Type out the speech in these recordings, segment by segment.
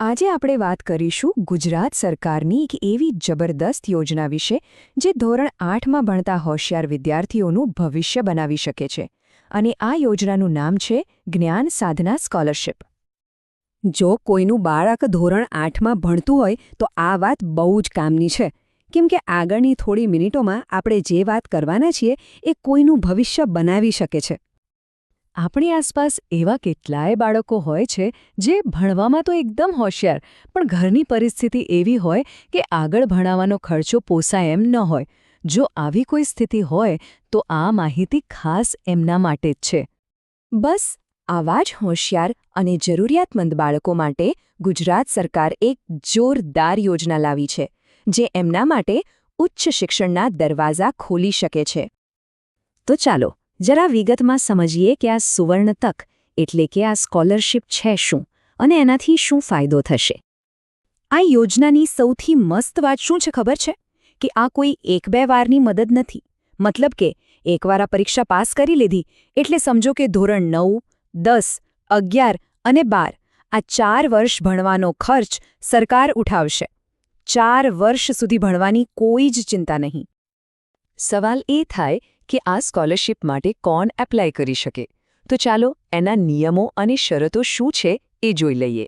આજે આપણે વાત કરીશું ગુજરાત સરકારની એક એવી જબરદસ્ત યોજના વિશે, જે ધોરણ આઠમાં ભણતા હોશિયાર વિદ્યાર્થીઓનું ભવિષ્ય બનાવી શકે છે. અને આ યોજનાનું નામ છે જ્ઞાન સાધના સ્કોલરશિપ. જો કોઈનું બાળક ધોરણ આઠમાં ભણતું હોય, તો આ વાત બહુ જ કામની છે. કેમ કે આગળની થોડી મિનિટોમાં આપણે જે વાત કરવાના છીએ, એ કોઈનું ભવિષ્ય બનાવી શકે છે. આપણી આસપાસ એવા કેટલાય બાળકો હોય છે જે ભણવામાં તો એકદમ હોશિયાર, પણ ઘરની પરિસ્થિતિ એવી હોય કે આગળ ભણાવવાનો ખર્ચો પોસાય એમ ન હોય. જો આવી કોઈ સ્થિતિ હોય, તો આ માહિતી ખાસ એમના માટે જ છે. બસ, આવા જ હોશિયાર અને જરૂરિયાતમંદ બાળકો માટે ગુજરાત સરકાર એક જોરદાર યોજના લાવી છે, જે એમના માટે ઉચ્ચ શિક્ષણના દરવાજા ખોલી શકે છે. તો ચાલો જરા વિગતમાં સમજીએ કે આ સુવર્ણ તક એટલે કે આ સ્કોલરશિપ છે શું અને એનાથી શું ફાયદો થશે. આ યોજનાની સૌથી મસ્ત વાત શું છે ખબર છે? કે આ કોઈ એક બે વારની મદદ નથી. મતલબ કે એકવાર આ પરીક્ષા પાસ કરી લીધી એટલે સમજો કે ધોરણ નવ, દસ, અગિયાર અને બાર આ ચાર વર્ષ ભણવાનો ખર્ચ સરકાર ઉઠાવશે. ચાર વર્ષ સુધી ભણવાની કોઈ જ ચિંતા નહીં. સવાલ એ થાય કે આ સ્કોલરશિપ માટે કોણ એપ્લાય કરી શકે? તો ચાલો એના નિયમો અને શરતો શું છે એ જોઈ લઈએ.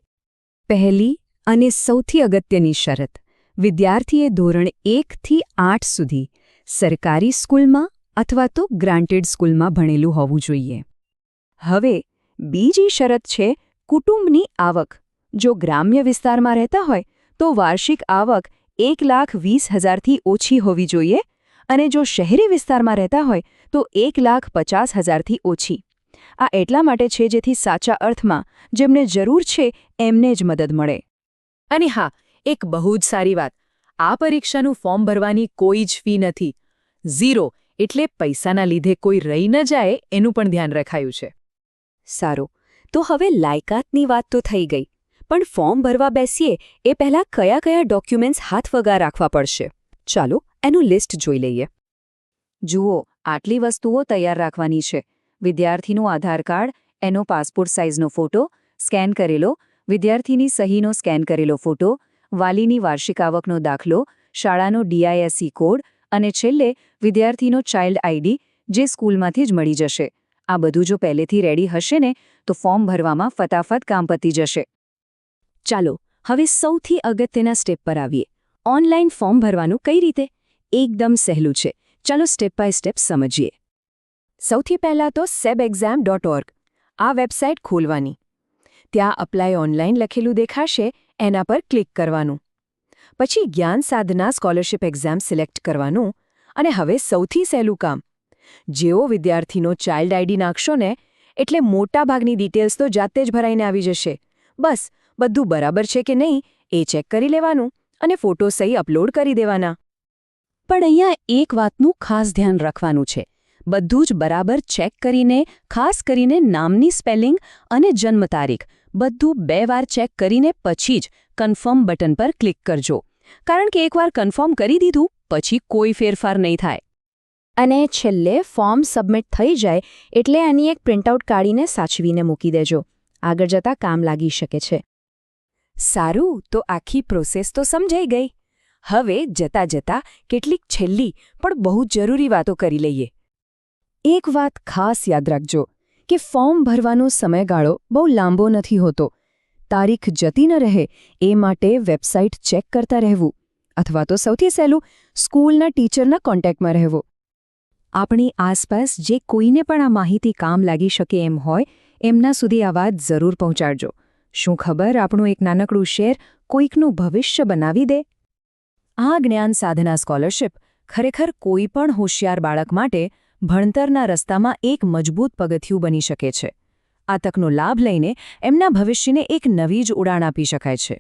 પહેલી અને સૌથી અગત્યની શરત, વિદ્યાર્થીએ ધોરણ એકથી આઠ સુધી સરકારી સ્કૂલમાં અથવા તો ગ્રાન્ટેડ સ્કૂલમાં ભણેલું હોવું જોઈએ. હવે બીજી શરત છે કુટુંબની આવક. જો ગ્રામ્ય વિસ્તારમાં રહેતા હોય તો વાર્ષિક આવક એક લાખ વીસ હજારથી ઓછી હોવી જોઈએ અને જો શહેરી વિસ્તારમાં રહેતા હોય, તો એક લાખ પચાસ હજારથી ઓછી. આ એટલા માટે છે જેથી સાચા અર્થમાં જેમને જરૂર છે એમને જ મદદ મળે. અને હા, એક બહુ જ સારી વાત. આ પરીક્ષાનું ફોર્મ ભરવાની કોઈ જ ફી નથી. ઝીરો એટલે પૈસાના લીધે કોઈ રહી ન જાય એનું પણ ધ્યાન રખાયું છે. સારું. તો હવે લાયકાતની વાત તો થઈ ગઈ. પણ ફોર્મ ભરવા બેસીએ એ પહેલાં કયા કયા ડોક્યુમેન્ટ્સ હાથ વગા રાખવા પડશે? ચાલો એનું લિસ્ટ જોઈ લઈએ. જુઓ, આટલી વસ્તુઓ તૈયાર રાખવાની છે. વિદ્યાર્થીનું આધાર કાર્ડ, એનો પાસપોર્ટ સાઇઝનો ફોટો, સ્કેન કરેલો, વિદ્યાર્થીની સહીનો સ્કેન કરેલો ફોટો, વાલીની વાર્ષિક આવકનો દાખલો, શાળાનો ડીઆઈએસસી કોડ અને છેલ્લે વિદ્યાર્થીનો ચાઇલ્ડ આઈડી જે સ્કૂલમાંથી જ મળી જશે. આ બધું જો પહેલેથી રેડી હશે ને, તો ફોર્મ ભરવામાં ફટાફટ કામ પતી જશે. ચાલો, હવે સૌથી અગત્યના સ્ટેપ પર આવીએ. ઓનલાઈન ફોર્મ ભરવાનું કઈ રીતે? એકદમ સહેલું છે. ચાલો સ્ટેપ બાય સ્ટેપ સમજીએ. સૌથી પહેલાં તો સેબ એક્ઝામ ડોટ ઓર્ગ આ વેબસાઇટ ખોલવાની. ત્યાં અપ્લાય ઓનલાઈન લખેલું દેખાશે, એના પર ક્લિક કરવાનું. પછી જ્ઞાન સાધના સ્કોલરશિપ એક્ઝામ સિલેક્ટ કરવાનું અને હવે સૌથી સહેલું કામ. જેઓ વિદ્યાર્થીનો ચાઇલ્ડ આઈડી નાખશો ને, એટલે મોટાભાગની ડિટેલ્સ તો જાતે જ ભરાઈને આવી જશે. બસ, બધું બરાબર છે કે નહીં એ ચેક કરી લેવાનું અને ફોટો સહી અપલોડ કરી દેવાના. પણ અહીંયા એક વાતનું ખાસ ધ્યાન રાખવાનું છે. બધું જ બરાબર ચેક કરીને, ખાસ કરીને નામની સ્પેલિંગ અને જન્મ તારીખ. બધું બે વાર ચેક કરીને પછી જ કન્ફર્મ બટન પર ક્લિક કરજો. કારણ કે એકવાર કન્ફર્મ કરી દીધું, પછી કોઈ ફેરફાર નહીં થાય. અને છેલ્લે ફોર્મ સબમિટ થઈ જાય એટલે આની એક પ્રિન્ટઆઉટ કાઢીને સાચવીને મૂકી દેજો. આગળ જતાં કામ લાગી શકે છે. સારું, તો આખી પ્રોસેસ તો સમજાઈ ગઈ. હવે જતા જતા કેટલીક છેલ્લી પણ બહુ જરૂરી વાતો કરી લઈએ. એક વાત ખાસ યાદ રાખજો કે ફોર્મ ભરવાનો સમયગાળો બહુ લાંબો નથી હોતો. તારીખ જતી ન રહે એ માટે વેબસાઇટ ચેક કરતા રહેવું અથવા તો સૌથી સહેલું સ્કૂલના ટીચરના કોન્ટેક્ટમાં રહેવું. આપણી આસપાસ જે કોઈને પણ આ માહિતી કામ લાગી શકે એમ હોય એમના સુધી આ જરૂર પહોંચાડજો. શું ખબર આપણું એક નાનકડું શેર કોઈકનું ભવિષ્ય બનાવી દે? આ જ્ઞાન સાધના સ્કોલરશિપ ખરેખર કોઈ પણ હોશિયાર બાળક માટે ભણતરના રસ્તામાં એક મજબૂત પગથિયું બની શકે છે. આ તકનો લાભ લઈને એમના ભવિષ્યને એક નવી જ ઉડાણ આપી શકાય છે.